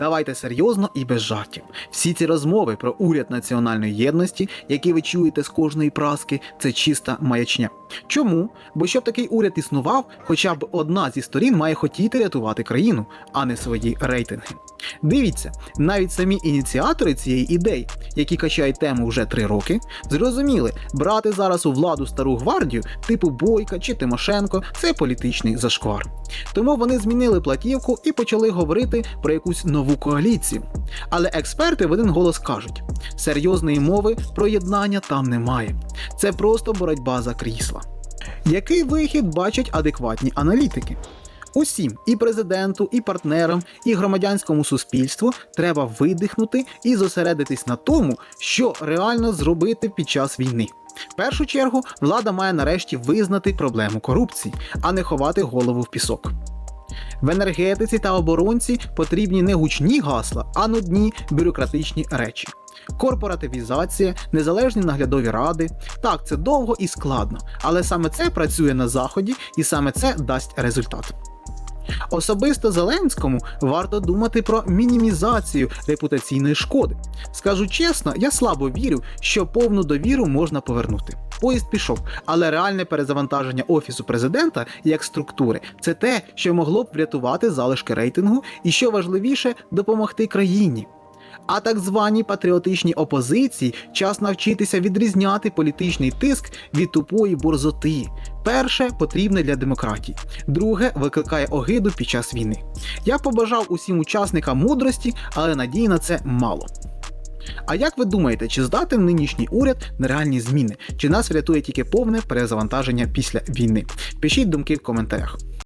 Давайте серйозно і без жартів. Всі ці розмови про уряд національної єдності, які ви чуєте з кожної праски, це чиста маячня. Чому? Бо щоб такий уряд існував, хоча б одна зі сторін має хотіти рятувати країну, а не свої рейтинги. Дивіться, навіть самі ініціатори цієї ідеї, які качають тему вже три роки, зрозуміли, брати зараз у владу стару гвардію, типу Бойка чи Тимошенко, це політичний зашквар. Тому вони змінили платівку і почали говорити про якусь нову коаліцію. Але експерти в один голос кажуть: серйозної мови про єднання там немає. Це просто боротьба за крісла. Який вихід бачать адекватні аналітики? Усім, і президенту, і партнерам, і громадянському суспільству треба видихнути і зосередитись на тому, що реально зробити під час війни. В першу чергу влада має нарешті визнати проблему корупції, а не ховати голову в пісок. В енергетиці та оборонці потрібні не гучні гасла, а нудні бюрократичні речі. Корпоративізація, незалежні наглядові ради. Так, це довго і складно, але саме це працює на заході і саме це дасть результат. Особисто Зеленському варто думати про мінімізацію репутаційної шкоди. Скажу чесно, я слабо вірю, що повну довіру можна повернути. Поїзд пішов, але реальне перезавантаження офісу президента як структури це те, що могло б врятувати залишки рейтингу і, що важливіше, допомогти країні. А так званій патріотичній опозиції час навчитися відрізняти політичний тиск від тупої борзоти. Перше потрібне для демократії, друге викликає огиду під час війни. Я побажав усім учасникам мудрості, але надії на це мало. А як ви думаєте, чи здатен нинішній уряд на реальні зміни? Чи нас врятує тільки повне перезавантаження після війни? Пишіть думки в коментарях.